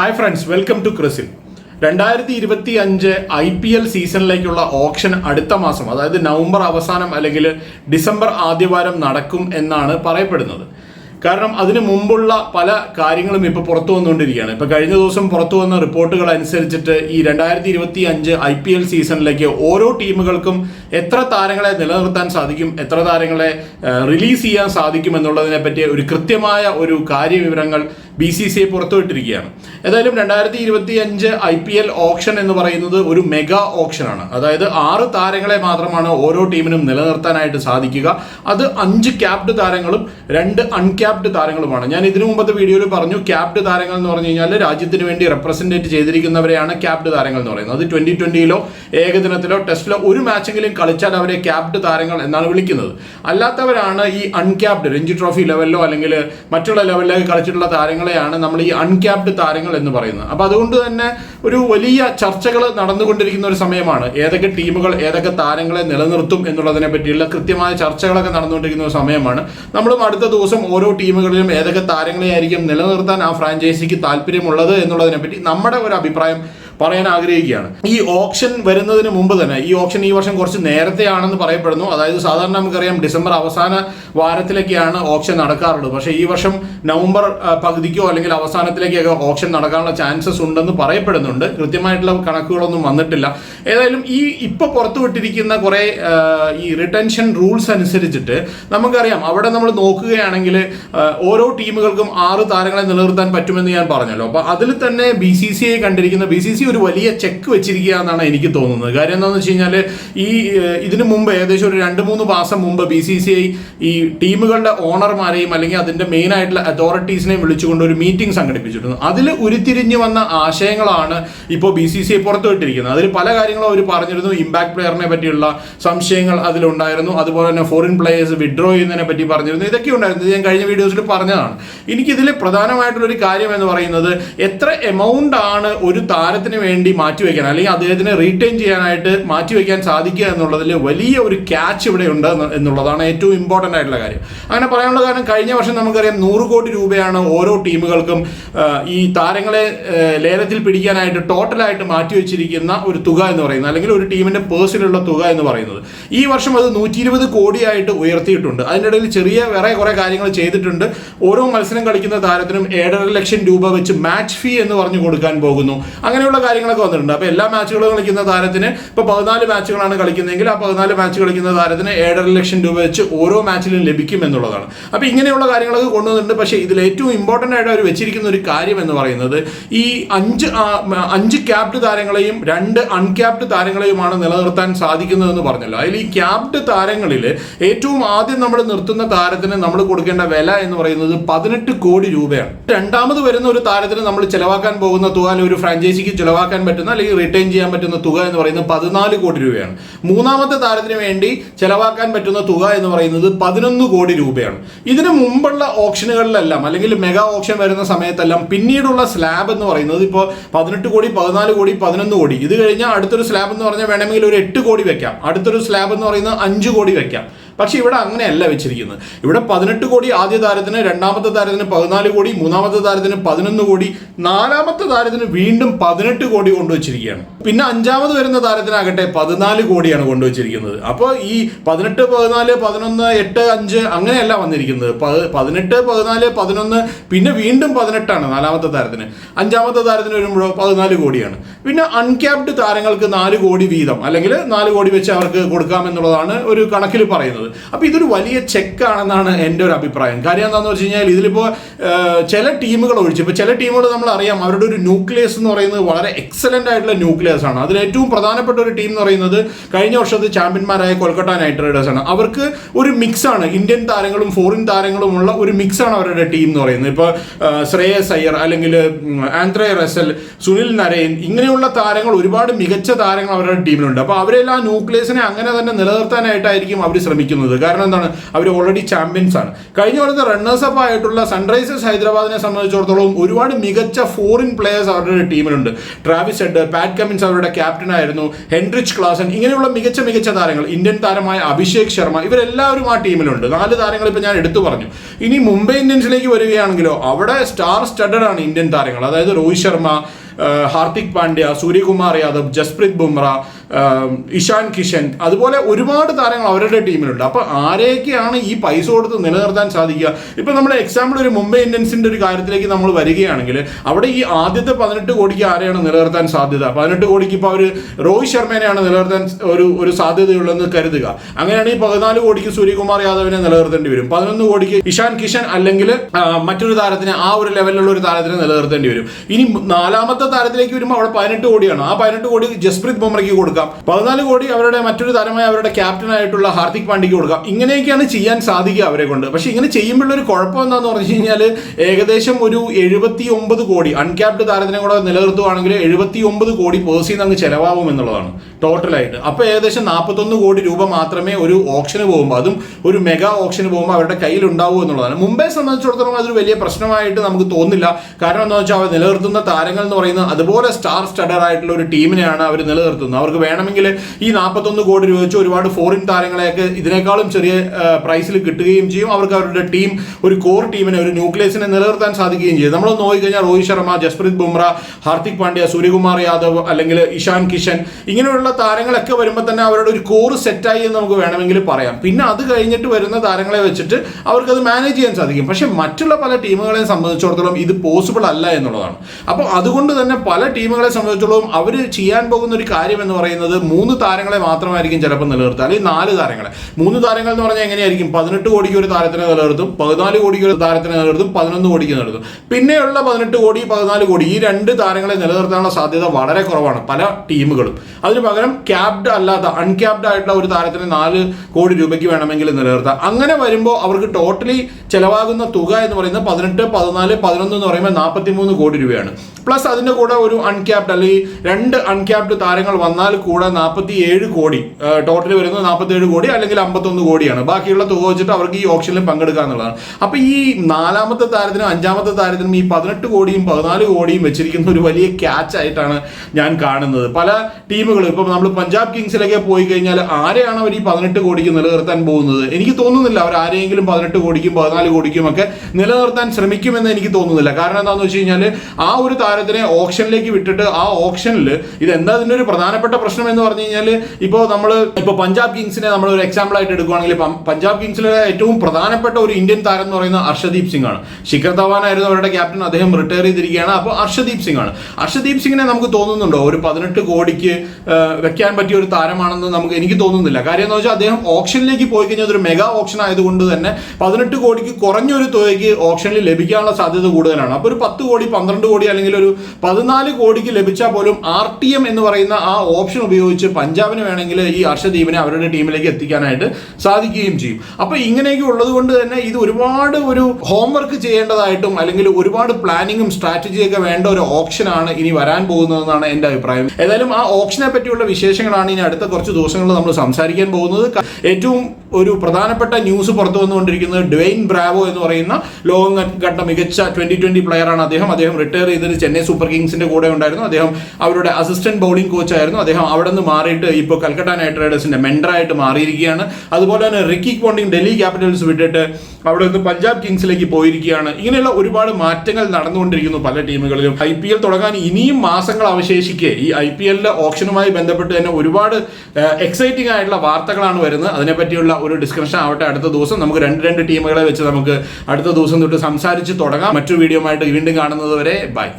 Hi friends welcome to ക്രിസിൽ രണ്ടായിരത്തി ഇരുപത്തി അഞ്ച് ഐ പി എൽ സീസണിലേക്കുള്ള ഓപ്ഷൻ അടുത്ത മാസം അതായത് നവംബർ അവസാനം അല്ലെങ്കിൽ ഡിസംബർ ആദ്യവാരം നടക്കും എന്നാണ് പറയപ്പെടുന്നത്. കാരണം അതിന് മുമ്പുള്ള പല കാര്യങ്ങളും ഇപ്പോൾ പുറത്തു വന്നുകൊണ്ടിരിക്കുകയാണ്. ഇപ്പോൾ കഴിഞ്ഞ ദിവസം പുറത്തു വന്ന റിപ്പോർട്ടുകൾ അനുസരിച്ചിട്ട് ഈ രണ്ടായിരത്തി ഇരുപത്തി അഞ്ച് ഐ പി എൽ സീസണിലേക്ക് ഓരോ ടീമുകൾക്കും എത്ര താരങ്ങളെ നിലനിർത്താൻ സാധിക്കും എത്ര താരങ്ങളെ റിലീസ് ചെയ്യാൻ സാധിക്കും എന്നുള്ളതിനെ പറ്റിയ ഒരു കൃത്യമായ ഒരു കാര്യവിവരങ്ങൾ ബി സി സി ഐ പുറത്തുവിട്ടിരിക്കുകയാണ്. ഏതായാലും രണ്ടായിരത്തി ഇരുപത്തി അഞ്ച് ഐ പി എൽ ഓപ്ഷൻ എന്ന് പറയുന്നത് ഒരു മെഗാ ഓപ്ഷനാണ് അതായത് ആറ് താരങ്ങളെ മാത്രമാണ് ഓരോ ടീമിനും നിലനിർത്താനായിട്ട് സാധിക്കുക. അത് അഞ്ച് ക്യാപ്ഡ് താരങ്ങളും രണ്ട് അൺക്യാപ്ഡ് താരങ്ങളുമാണ്. ഞാൻ ഇതിനു മുമ്പത്തെ വീഡിയോയിൽ പറഞ്ഞു ക്യാപ്ഡ് താരങ്ങൾ എന്ന് പറഞ്ഞു കഴിഞ്ഞാൽ രാജ്യത്തിന് വേണ്ടി റെപ്രസെന്റേറ്റ് ചെയ്തിരിക്കുന്നവരെയാണ് ക്യാപ്ഡ് താരങ്ങൾ എന്ന് പറയുന്നത്. അത് ട്വന്റി ട്വന്റിയിലോ ഏകദിനത്തിലോ ടെസ്റ്റിലോ ഒരു മാച്ചെങ്കിലും കളിച്ചാൽ അവരെ ക്യാപ്ഡ് താരങ്ങൾ എന്നാണ് വിളിക്കുന്നത്. അല്ലാത്തവരാണ് ഈ അൺക്യാപ്ഡ് രഞ്ജി ട്രോഫി ലെവലിലോ അല്ലെങ്കിൽ മറ്റുള്ള ലെവലിലേക്ക് കളിച്ചിട്ടുള്ള താരങ്ങളെയാണ് നമ്മൾ ഈ അൺക്യാപ്ഡ് താരങ്ങൾ എന്ന് പറയുന്നത്. അപ്പോൾ അതുകൊണ്ട് തന്നെ ഒരു വലിയ ചർച്ചകൾ നടന്നുകൊണ്ടിരിക്കുന്ന ഒരു സമയമാണ്. ഏതൊക്കെ ടീമുകൾ ഏതൊക്കെ താരങ്ങളെ നിലനിർത്തും എന്നുള്ളതിനെ പറ്റിയുള്ള കൃത്യമായ ചർച്ചകളൊക്കെ നടന്നുകൊണ്ടിരിക്കുന്ന ഒരു സമയമാണ്. നമ്മളും അടുത്ത ദിവസം ഓരോ ടീമുകളിലും ഏതൊക്കെ താരങ്ങളെയായിരിക്കും നിലനിർത്താൻ ആ ഫ്രാഞ്ചൈസിക്ക് താല്പര്യമുള്ളത് എന്നുള്ളതിനെ പറ്റി നമ്മുടെ ഒരു അഭിപ്രായം പറയാൻ ആഗ്രഹിക്കുകയാണ്. ഈ ഓപ്ഷൻ വരുന്നതിന് മുമ്പ് തന്നെ ഈ ഓപ്ഷൻ ഈ വർഷം കുറച്ച് നേരത്തെയാണെന്ന് പറയപ്പെടുന്നു. അതായത് സാധാരണ നമുക്കറിയാം ഡിസംബർ അവസാന വാരത്തിലൊക്കെയാണ് ഓപ്ഷൻ നടക്കാറുള്ളത്. പക്ഷേ ഈ വർഷം നവംബർ പകുതിക്കോ അല്ലെങ്കിൽ അവസാനത്തിലേക്കൊക്കെ ഓപ്ഷൻ നടക്കാനുള്ള ചാൻസസ് ഉണ്ടെന്ന് പറയപ്പെടുന്നുണ്ട്. കൃത്യമായിട്ടുള്ള കണക്കുകളൊന്നും വന്നിട്ടില്ല. ഏതായാലും ഈ ഇപ്പൊ പുറത്തുവിട്ടിരിക്കുന്ന കുറെ ഈ റിട്ടൻഷൻ റൂൾസ് അനുസരിച്ചിട്ട് നമുക്കറിയാം അവിടെ നമ്മൾ നോക്കുകയാണെങ്കിൽ ഓരോ ടീമുകൾക്കും ആറ് താരങ്ങളെ നിലനിർത്താൻ പറ്റുമെന്ന് ഞാൻ പറഞ്ഞല്ലോ. അപ്പൊ അതിൽ തന്നെ ബി സി സി ഐ കണ്ടിരിക്കുന്ന ബി സി സി ഒരു വലിയ ചെക്ക് വെച്ചിരിക്കുക എന്നാണ് എനിക്ക് തോന്നുന്നത്. കാര്യം എന്താണെന്ന് വെച്ച് കഴിഞ്ഞാൽ ഈ ഇതിനു മുമ്പ് ഏകദേശം ഒരു രണ്ട് മൂന്ന് മാസം മുമ്പ് ബി സി സി ഐ ഈ ടീമുകളുടെ ഓണർമാരെയും അല്ലെങ്കിൽ അതിന്റെ മെയിൻ ആയിട്ടുള്ള അതോറിറ്റീസിനെയും വിളിച്ചുകൊണ്ട് ഒരു മീറ്റിംഗ് സംഘടിപ്പിച്ചിട്ടുണ്ട് അതിൽ ഉരുത്തിരിഞ്ഞു വന്ന ആശയങ്ങളാണ് ഇപ്പോൾ ബി സി സി ഐ പുറത്തുവിട്ടിരിക്കുന്നത് അതിൽ പല കാര്യങ്ങളും അവർ പറഞ്ഞിരുന്നു. ഇമ്പാക്ട് പ്ലെയറിനെ പറ്റിയുള്ള സംശയങ്ങൾ അതിലുണ്ടായിരുന്നു. അതുപോലെ തന്നെ ഫോറിൻ പ്ലെയേഴ്സ് വിഡ്രോ ചെയ്യുന്നതിനെ പറ്റി പറഞ്ഞിരുന്നു. ഇതൊക്കെ ഉണ്ടായിരുന്നു. ഞാൻ കഴിഞ്ഞ വീഡിയോസിൽ പറഞ്ഞതാണ്. എനിക്കിതിൽ പ്രധാനമായിട്ടുള്ളൊരു കാര്യം എന്ന് പറയുന്നത് എത്ര എമൗണ്ട് ആണ് ഒരു താരത്തിന് വേണ്ടി മാറ്റിവെക്കാൻ അല്ലെങ്കിൽ അദ്ദേഹത്തിനെ റീറ്റെയിൻ ചെയ്യാനായിട്ട് മാറ്റിവെക്കാൻ സാധിക്കുക എന്നുള്ളതിൽ വലിയ ഒരു ക്യാച്ച് ഇവിടെ ഉണ്ട് എന്നുള്ളതാണ് ഏറ്റവും ഇമ്പോർട്ടന്റ് ആയിട്ടുള്ള കാര്യം. അങ്ങനെ പറയാനുള്ള കാരണം കഴിഞ്ഞ വർഷം നമുക്കറിയാം നൂറ് കോടി രൂപയാണ് ഓരോ ടീമുകൾക്കും ഈ താരങ്ങളെ ലേലത്തിൽ പിടിക്കാനായിട്ട് ടോട്ടലായിട്ട് മാറ്റിവെച്ചിരിക്കുന്ന ഒരു തുക എന്ന് പറയുന്നത് അല്ലെങ്കിൽ ഒരു ടീമിന്റെ പേഴ്സിലുള്ള തുക എന്ന് പറയുന്നത്. ഈ വർഷം അത് നൂറ്റി ഇരുപത് കോടിയായിട്ട് ഉയർത്തിയിട്ടുണ്ട്. അതിന്റെ ഇടയിൽ ചെറിയ വേറെ കുറേ കാര്യങ്ങൾ ചെയ്തിട്ടുണ്ട്. ഓരോ മത്സരം കളിക്കുന്ന താരത്തിനും ഏഴര ലക്ഷം രൂപ വെച്ച് മാച്ച് ഫീ എന്ന് പറഞ്ഞു കൊടുക്കാൻ പോകുന്നു. അങ്ങനെയുള്ള കാര്യങ്ങളൊക്കെ വന്നിട്ടുണ്ട്. അപ്പോൾ എല്ലാ മാച്ചുകളും കളിക്കുന്ന താരത്തിന് ഇപ്പോൾ പതിനാല് മാച്ചുകളാണ് കളിക്കുന്നതെങ്കിൽ ആ പതിനാല് മാച്ച് കളിക്കുന്ന താരത്തിന് ഏഴര ലക്ഷം രൂപ വെച്ച് ഓരോ മാച്ചിലും ലഭിക്കും എന്നുള്ളതാണ്. അപ്പോൾ ഇങ്ങനെയുള്ള കാര്യങ്ങളൊക്കെ കൊണ്ടുവന്നിട്ടുണ്ട്. പക്ഷേ ഇതിൽ ഏറ്റവും ഇമ്പോർട്ടന്റ് ആയിട്ട് അവർ വെച്ചിരിക്കുന്ന ഒരു കാര്യം എന്ന് പറയുന്നത് ഈ അഞ്ച് അഞ്ച് ക്യാപ്ഡ് താരങ്ങളെയും രണ്ട് അൺക്യാപ്ഡ് താരങ്ങളെയുമാണ് നിലനിർത്താൻ സാധിക്കുന്നതെന്ന് പറഞ്ഞല്ലോ. അതിൽ ഈ ക്യാപ്ഡ് താരങ്ങളിൽ ഏറ്റവും ആദ്യം നമ്മൾ നിർത്തുന്ന താരത്തിന് നമ്മൾ കൊടുക്കേണ്ട വില എന്ന് പറയുന്നത് പതിനെട്ട് കോടി രൂപയാണ്. രണ്ടാമത് വരുന്ന ഒരു താരത്തിന് നമ്മൾ ചിലവാക്കാൻ പോകുന്ന തുക ഒരു ഫ്രാഞ്ചൈസിക്ക് ചെലവാക്കാൻ പറ്റുന്ന അല്ലെങ്കിൽ റിട്ടേൺ ചെയ്യാൻ പറ്റുന്ന തുക എന്ന് പറയുന്നത് പതിനാല് കോടി രൂപയാണ്. മൂന്നാമത്തെ താരത്തിന് വേണ്ടി ചെലവാക്കാൻ പറ്റുന്ന തുക എന്ന് പറയുന്നത് പതിനൊന്ന് കോടി രൂപയാണ്. ഇതിന് മുമ്പുള്ള ഓപ്ഷനുകളിലെല്ലാം അല്ലെങ്കിൽ മെഗാ ഓപ്ഷൻ വരുന്ന സമയത്തെല്ലാം പിന്നീടുള്ള സ്ലാബ് എന്ന് പറയുന്നത് ഇപ്പോൾ പതിനെട്ട് കോടി പതിനാല് കോടി പതിനൊന്ന് കോടി. ഇത് കഴിഞ്ഞാൽ അടുത്തൊരു സ്ലാബ് എന്ന് പറഞ്ഞാൽ വേണമെങ്കിൽ ഒരു എട്ട് കോടി വെക്കാം. അടുത്തൊരു സ്ലാബ് എന്ന് പറയുന്നത് അഞ്ച് കോടി വെക്കാം. പക്ഷെ ഇവിടെ അങ്ങനെയല്ല വെച്ചിരിക്കുന്നത്. ഇവിടെ പതിനെട്ട് കോടി ആദ്യ താരത്തിന് രണ്ടാമത്തെ താരത്തിന് പതിനാല് കോടി മൂന്നാമത്തെ താരത്തിന് പതിനൊന്ന് കോടി നാലാമത്തെ താരത്തിന് വീണ്ടും പതിനെട്ട് കോടി കൊണ്ടുവച്ചിരിക്കുകയാണ്. പിന്നെ അഞ്ചാമത് വരുന്ന താരത്തിനാകട്ടെ പതിനാല് കോടിയാണ് കൊണ്ടുവച്ചിരിക്കുന്നത്. അപ്പോൾ ഈ പതിനെട്ട് പതിനാല് പതിനൊന്ന് എട്ട് അഞ്ച് അങ്ങനെയല്ല വന്നിരിക്കുന്നത്. പതിനെട്ട് പതിനാല് പതിനൊന്ന് പിന്നെ വീണ്ടും പതിനെട്ടാണ് നാലാമത്തെ താരത്തിന്. അഞ്ചാമത്തെ താരത്തിന് വരുമ്പോഴോ പതിനാല് കോടിയാണ്. പിന്നെ അൺക്യാപ്ഡ് താരങ്ങൾക്ക് നാല് കോടി വീതം അല്ലെങ്കിൽ നാല് കോടി വെച്ച് അവർക്ക് കൊടുക്കാമെന്നുള്ളതാണ് ഒരു കണക്കിൽ പറയുന്നത്. അപ്പോൾ ഇതൊരു വലിയ ചെക്ക് ആണെന്നാണ് എന്റെ ഒരു അഭിപ്രായം. കാര്യം എന്താണെന്ന് വെച്ച് കഴിഞ്ഞാൽ ഇതിലിപ്പോൾ ചില ടീമുകൾ ഒഴിച്ച് ഇപ്പോൾ ചില ടീമുകൾ നമ്മൾ അറിയാം അവരുടെ ഒരു ന്യൂക്ലിയസ് എന്ന് പറയുന്നത് വളരെ എക്സലന്റ് ആയിട്ടുള്ള ന്യൂക്ലിയസ് ആണ്. അതിൽ ഏറ്റവും പ്രധാനപ്പെട്ട ഒരു ടീം എന്ന് പറയുന്നത് കഴിഞ്ഞ വർഷത്തെ ചാമ്പ്യന്മാരായ കൊൽക്കത്ത നൈറ്റ് റൈഡേഴ്സ് ആണ്. അവർക്ക് ഒരു മിക്സ് ആണ്. ഇന്ത്യൻ താരങ്ങളും ഫോറിൻ താരങ്ങളും ഉള്ള ഒരു മിക്സ് ആണ് അവരുടെ ടീം എന്ന് പറയുന്നത്. ഇപ്പോൾ ശ്രേയസ് അയ്യർ അല്ലെങ്കിൽ ആന്ത്രേ റസൽ സുനിൽ നരയൻ ഇങ്ങനെയുള്ള താരങ്ങൾ ഒരുപാട് മികച്ച താരങ്ങൾ അവരുടെ ടീമിലുണ്ട്. അപ്പോൾ അവരെല്ലാം ന്യൂക്ലിയസിനെ അങ്ങനെ തന്നെ നിലനിർത്താനായിട്ടായിരിക്കും അവർ ശ്രമിക്കുന്നത്. ശ്രമിക്കുന്നത് കാരണം എന്താണ്? അവർ ഓൾറെഡി ചാമ്പ്യൻസ് ആണ്. കഴിഞ്ഞ കൊല്ലത്തെ റണ്ണേഴ്സ് അപ്പ് ആയിട്ടുള്ള സൺറൈസേഴ്സ് ഹൈദരാബാദിനെ സംബന്ധിച്ചിടത്തോളം ഒരുപാട് മികച്ച ഫോറിൻ പ്ലെയേഴ്സ് അവരുടെ ടീമിലുണ്ട്. ട്രാവിസ് ഹെഡ് പാറ്റ് കമിൻസ് അവരുടെ ക്യാപ്റ്റൻ ആയിരുന്നു. ഹെൻറിച്ച് ക്ലാസൻ ഇങ്ങനെയുള്ള മികച്ച മികച്ച താരങ്ങൾ ഇന്ത്യൻ താരമായ അഭിഷേക് ശർമ്മ ഇവരെല്ലാവരും ആ ടീമിലുണ്ട്. നാല് താരങ്ങൾ ഇപ്പോൾ ഞാൻ എടുത്തു പറഞ്ഞു. ഇനി മുംബൈ ഇന്ത്യൻസിലേക്ക് വരികയാണെങ്കിലോ അവിടെ സ്റ്റാർ സ്റ്റഡഡ് ആണ് ഇന്ത്യൻ താരങ്ങൾ. അതായത് രോഹിത് ശർമ്മ ഹാർദിക് പാണ്ഡ്യ സൂര്യകുമാർ യാദവ് ജസ്പ്രീത് ബുംറ ഇഷാൻ കിഷൻ. അതുപോലെ ഒരുപാട് താരങ്ങൾ അവരുടെ ടീമിലുണ്ട്. അപ്പൊ ആരെയൊക്കെയാണ് ഈ പൈസ കൊടുത്ത് നിലനിർത്താൻ സാധിക്കുക? ഇപ്പൊ നമ്മുടെ എക്സാമ്പിൾ ഒരു മുംബൈ ഇന്ത്യൻസിന്റെ ഒരു കാര്യത്തിലേക്ക് നമ്മൾ വരികയാണെങ്കിൽ അവിടെ ഈ ആദ്യത്തെ പതിനെട്ട് കോടിക്ക് ആരെയാണ് നിലനിർത്താൻ സാധ്യത? പതിനെട്ട് കോടിക്ക് ഇപ്പോൾ അവർ രോഹിത് ശർമ്മേനെയാണ് നിലനിർത്താൻ ഒരു ഒരു സാധ്യതയുള്ളതെന്ന് കരുതുക. അങ്ങനെയാണെങ്കിൽ പതിനാല് കോടിക്ക് സൂര്യകുമാർ യാദവിനെ നിലനിർത്തേണ്ടി വരും. പതിനൊന്ന് കോടിക്ക് ഇഷാൻ കിഷൻ അല്ലെങ്കിൽ മറ്റൊരു താരത്തിന് ആ ഒരു ലെവലിലുള്ള ഒരു താരത്തിനെ നിലനിർത്തേണ്ടി വരും. ഇനി നാലാമത്തെ താരത്തിലേക്ക് വരുമ്പോൾ അവിടെ പതിനെട്ട് കോടിയാണ്. ആ പതിനെട്ട് കോടി ജസ്പ്രീത് ബുംറയ്ക്ക് കൊടുക്കാം. പതിനാല് കോടി അവരുടെ മറ്റൊരു താരമായ അവരുടെ ക്യാപ്റ്റനായിട്ടുള്ള ഹാർദിക് പാണ്ഡ്യയ്ക്ക് കൊടുക്കാം. ഇങ്ങനെയൊക്കെയാണ് ചെയ്യാൻ സാധിക്കുക അവരെ കൊണ്ട്. പക്ഷെ ഇങ്ങനെ ചെയ്യുമ്പോഴുള്ള ഒരു കുഴപ്പം എന്താന്ന് പറഞ്ഞു കഴിഞ്ഞാൽ ഏകദേശം ഒരു എഴുപത്തി ഒമ്പത് കോടി അൺക്യാപ്ഡ് താരത്തിനെ കൂടെ നിലനിർത്തുവാണെങ്കിൽ എഴുപത്തി ഒമ്പത് കോടി പേഴ്സിൽ നിന്ന് അങ്ങ് ചെലവാകും എന്നുള്ളതാണ്. ടോട്ടലായിട്ട്. അപ്പോൾ ഏകദേശം നാൽപ്പത്തൊന്ന് കോടി രൂപ മാത്രമേ ഒരു ഓപ്ഷന് പോകുമ്പോൾ അതും ഒരു മെഗാ ഓപ്ഷന് പോകുമ്പോൾ അവരുടെ കയ്യിൽ ഉണ്ടാവൂ എന്നുള്ളതാണ്. മുംബൈ സംബന്ധിച്ചിടത്തോളം അതൊരു വലിയ പ്രശ്നമായിട്ട് നമുക്ക് തോന്നില്ല കാരണം എന്താ വെച്ചാൽ അവർ നിലനിർത്തുന്ന താരങ്ങൾ എന്ന് പറയുന്നത് അതുപോലെ സ്റ്റാർ സ്റ്റഡർ ആയിട്ടുള്ള ഒരു ടീമിനെയാണ് അവർ നിലനിർത്തുന്നത്. അവർക്ക് വേണമെങ്കിൽ ഈ നാൽപ്പത്തൊന്ന് കോടി രൂപ വെച്ച് ഒരുപാട് ഫോറിൻ താരങ്ങളെയൊക്കെ ഇതിനേക്കാളും ചെറിയ പ്രൈസിൽ കിട്ടുകയും ചെയ്യും. അവർക്ക് അവരുടെ ടീം ഒരു കോർ ടീമിനെ ഒരു ന്യൂക്ലിയസിനെ നിലനിർത്താൻ സാധിക്കുകയും ചെയ്യും. നമ്മൾ നോക്കിക്കഴിഞ്ഞാൽ രോഹിത് ശർമ്മ ജസ്പ്രീത് ബുംറ ഹാർദിക് പാണ്ഡ്യ സൂര്യകുമാർ യാദവ് അല്ലെങ്കിൽ ഇഷാൻ കിഷൻ ഇങ്ങനെയുള്ള താരങ്ങളൊക്കെ വരുമ്പോൾ തന്നെ അവരുടെ ഒരു കോർ സെറ്റായി എന്ന് നമുക്ക് വേണമെങ്കിൽ പറയാം. പിന്നെ അത് കഴിഞ്ഞിട്ട് വരുന്ന താരങ്ങളെ വെച്ചിട്ട് അവർക്കത് മാനേജ് ചെയ്യാൻ സാധിക്കും. പക്ഷെ മറ്റുള്ള പല ടീമുകളെ സംബന്ധിച്ചിടത്തോളം ഇത് പോസിബിൾ അല്ല എന്നുള്ളതാണ്. അപ്പോൾ അതുകൊണ്ട് തന്നെ പല ടീമുകളെ സംബന്ധിച്ചിടത്തോളം അവർ ചെയ്യാൻ പോകുന്ന ഒരു കാര്യം എന്ന് പറയുന്നത് മൂന്ന് താരങ്ങളെ മാത്രമായിരിക്കും ചിലപ്പോൾ നിലനിർത്തുക. അല്ലെങ്കിൽ നാല് താരങ്ങളെ. മൂന്ന് താരങ്ങൾ എന്ന് പറഞ്ഞാൽ എങ്ങനെയായിരിക്കും? പതിനെട്ട് കോടിക്ക് ഒരു താരത്തിനെ നിലനിർത്തും പതിനാല് കോടിക്ക് ഒരു താരത്തിനെ നിലനിർത്തും പതിനൊന്ന് കോടിക്ക് നിലനിർത്തും. പിന്നെയുള്ള പതിനെട്ട് കോടി പതിനാല് കോടി ഈ രണ്ട് താരങ്ങളെ നിലനിർത്താനുള്ള സാധ്യത വളരെ കുറവാണ് പല ടീമുകളും. അതിന് പകരം ക്യാപ്ഡ് അല്ലാത്ത അൺക്യാപ്ഡ് ആയിട്ടുള്ള ഒരു താരത്തിന് നാല് കോടി രൂപയ്ക്ക് വേണമെങ്കിൽ നിലനിർത്താം. അങ്ങനെ വരുമ്പോൾ അവർക്ക് ടോട്ടലി ചിലവാകുന്ന തുക എന്ന് പറയുന്നത് പതിനെട്ട് പതിനാല് പതിനൊന്ന് എന്ന് പറയുമ്പോൾ നാൽപ്പത്തി മൂന്ന് കോടി രൂപയാണ്. പ്ലസ് അതിന്റെ കൂടെ ഒരു അൺക്യാപ്ഡ് അല്ലെങ്കിൽ രണ്ട് അൺക്യാപ്ഡ് താരങ്ങൾ വന്നാൽ കൂടെ നാൽപ്പത്തി ഏഴ് കോടി ടോട്ടലി വരുന്നത് നാൽപ്പത്തി ഏഴ് കോടി അല്ലെങ്കിൽ അമ്പത്തൊന്ന് കോടിയാണ്. ബാക്കിയുള്ള തുക വെച്ചിട്ട് അവർക്ക് ഈ ഓപ്ഷനിൽ പങ്കെടുക്കുക എന്നുള്ളതാണ്. അപ്പോൾ ഈ നാലാമത്തെ താരത്തിനും അഞ്ചാമത്തെ താരത്തിനും ഈ പതിനെട്ട് കോടിയും പതിനാല് കോടിയും വെച്ചിരിക്കുന്ന ഒരു വലിയ ക്യാച്ച് ആയിട്ടാണ് ഞാൻ കാണുന്നത്. പല ടീമുകളും ഇപ്പം നമ്മൾ പഞ്ചാബ് കിങ്സിലൊക്കെ പോയി കഴിഞ്ഞാൽ ആരെയാണ് അവർ ഈ പതിനെട്ട് കോടിക്ക് നിലനിർത്താൻ പോകുന്നത്? എനിക്ക് തോന്നുന്നില്ല അവർ ആരെങ്കിലും പതിനെട്ട് കോടിക്കും പതിനാല് കോടിക്കും ഒക്കെ നിലനിർത്താൻ ശ്രമിക്കുമെന്ന് എനിക്ക് തോന്നുന്നില്ല. കാരണം എന്താണെന്ന് വെച്ച് കഴിഞ്ഞാൽ ആ ഒരു താരത്തിനെ ഓപ്ഷനിലേക്ക് വിട്ടിട്ട് ആ ഓപ്ഷനിൽ ഇത് എന്താ ഇതിന്റെ ഒരു പ്രധാനപ്പെട്ട പ്രശ്നം എന്ന് പറഞ്ഞു കഴിഞ്ഞാൽ ഇപ്പോൾ നമ്മൾ ഇപ്പോൾ പഞ്ചാബ് കിങ്സിനെ നമ്മൾ ഒരു എക്സാമ്പിൾ ആയിട്ട് എടുക്കുകയാണെങ്കിൽ പഞ്ചാബ് കിങ്സിലെ ഏറ്റവും പ്രധാനപ്പെട്ട ഒരു ഇന്ത്യൻ താരം എന്ന് പറയുന്നത് അർഷദീപ് സിംഗ് ആണ് ശിഖർ ധവാൻ ആയിരുന്നു അവരുടെ ക്യാപ്റ്റൻ. അദ്ദേഹം റിട്ടയർ ചെയ്തിരിക്കുകയാണ്. അപ്പോൾ അർഷദീപ് സിംഗ് ആണ് അർഷദീപ് സിംഗിനെ നമുക്ക് തോന്നുന്നുണ്ടോ? ഒരു പതിനെട്ട് കോടിക്ക് വെക്കാൻ പറ്റിയ ഒരു താരമാണെന്ന് നമുക്ക് എനിക്ക് തോന്നുന്നില്ല. കാര്യം എന്ന് വെച്ചാൽ അദ്ദേഹം ഓപ്ഷനിലേക്ക് പോയി കഴിഞ്ഞാൽ ഒരു മെഗാ ഓപ്ഷൻ ആയതുകൊണ്ട് തന്നെ പതിനെട്ട് കോടിക്ക് കുറഞ്ഞൊരു തുകയ്ക്ക് ഓപ്ഷനിൽ ലഭിക്കാനുള്ള സാധ്യത കൂടുതലാണ്. അപ്പോൾ ഒരു പത്ത് കോടി പന്ത്രണ്ട് കോടി അല്ലെങ്കിൽ ഒരു പതിനാല് കോടിക്ക് ലഭിച്ചാൽ പോലും ആർ ടി എം എന്ന് പറയുന്ന ആ ഓപ്ഷൻ ഉപയോഗിച്ച് പഞ്ചാബിന് വേണമെങ്കിൽ ഈ അർഷദീപിനെ അവരുടെ ടീമിലേക്ക് എത്തിക്കാനായിട്ട് സാധിക്കുകയും ചെയ്യും. അപ്പോൾ ഇങ്ങനെയൊക്കെ ഉള്ളത് കൊണ്ട് തന്നെ ഇത് ഒരുപാട് ഒരു ഹോംവർക്ക് ചെയ്യേണ്ടതായിട്ടും അല്ലെങ്കിൽ ഒരുപാട് പ്ലാനിങ്ങും സ്ട്രാറ്റജിയൊക്കെ വേണ്ട ഒരു ഓപ്ഷനാണ് ഇനി വരാൻ പോകുന്നതെന്നാണ് എന്റെ അഭിപ്രായം. ഏതായാലും ആ ഓപ്ഷനെ പറ്റിയുള്ള വിശേഷങ്ങളാണ് ഇനി അടുത്ത കുറച്ച് ദിവസങ്ങളിൽ നമ്മൾ സംസാരിക്കാൻ പോകുന്നത്. ഏറ്റവും ഒരു പ്രധാനപ്പെട്ട ന്യൂസ് പുറത്തു വന്നുകൊണ്ടിരിക്കുന്നത് ഡ്വെയിൻ ബ്രാവോ എന്ന് പറയുന്ന ലോകം കണ്ട മികച്ച ട്വന്റി ട്വന്റി പ്ലെയറാണ് അദ്ദേഹം. അദ്ദേഹം റിട്ടയർ ചെയ്തത് ചെന്നൈ സൂപ്പർ കിങ്സിന്റെ കൂടെ ഉണ്ടായിരുന്നു. അദ്ദേഹം അവരുടെ അസിസ്റ്റന്റ് ബൗളിംഗ് കോച്ച് ആയിരുന്നു. അദ്ദേഹം അവിടെ നിന്ന് മാറിയിട്ട് ഇപ്പോൾ കൽക്കട്ട നൈറ്റ് റൈഡേഴ്സിന്റെ മെൻഡറായിട്ട് മാറിയിരിക്കുകയാണ്. അതുപോലെ തന്നെ റിക്കി പോണ്ടിങ് ഡൽഹി ക്യാപിറ്റൽസ് വിട്ടിട്ട് അവിടെ നിന്ന് പഞ്ചാബ് കിങ്സിലേക്ക് പോയിരിക്കുകയാണ്. ഇങ്ങനെയുള്ള ഒരുപാട് മാറ്റങ്ങൾ നടന്നുകൊണ്ടിരിക്കുന്നു പല ടീമുകളിലും ഐ പി എൽ തുടങ്ങാൻ ഇനിയും മാസങ്ങൾ അവശേഷിക്കെ. ഈ ഐ പി എല്ലിന്റെ ഓപ്ഷനുമായി തന്നെ ഒരുപാട് എക്സൈറ്റിംഗ് ആയിട്ടുള്ള വാർത്തകളാണ് വരുന്നത്. അതിനെപ്പറ്റിയുള്ള ഒരു ഡിസ്കഷൻ ആവട്ടെ അടുത്ത ദിവസം. നമുക്ക് രണ്ട് രണ്ട് ടീമുകളെ വെച്ച് നമുക്ക് അടുത്ത ദിവസം തൊട്ട് സംസാരിച്ച് തുടങ്ങാം. മറ്റു വീഡിയോ ആയിട്ട് വീണ്ടും കാണുന്നത് വരെ ബൈ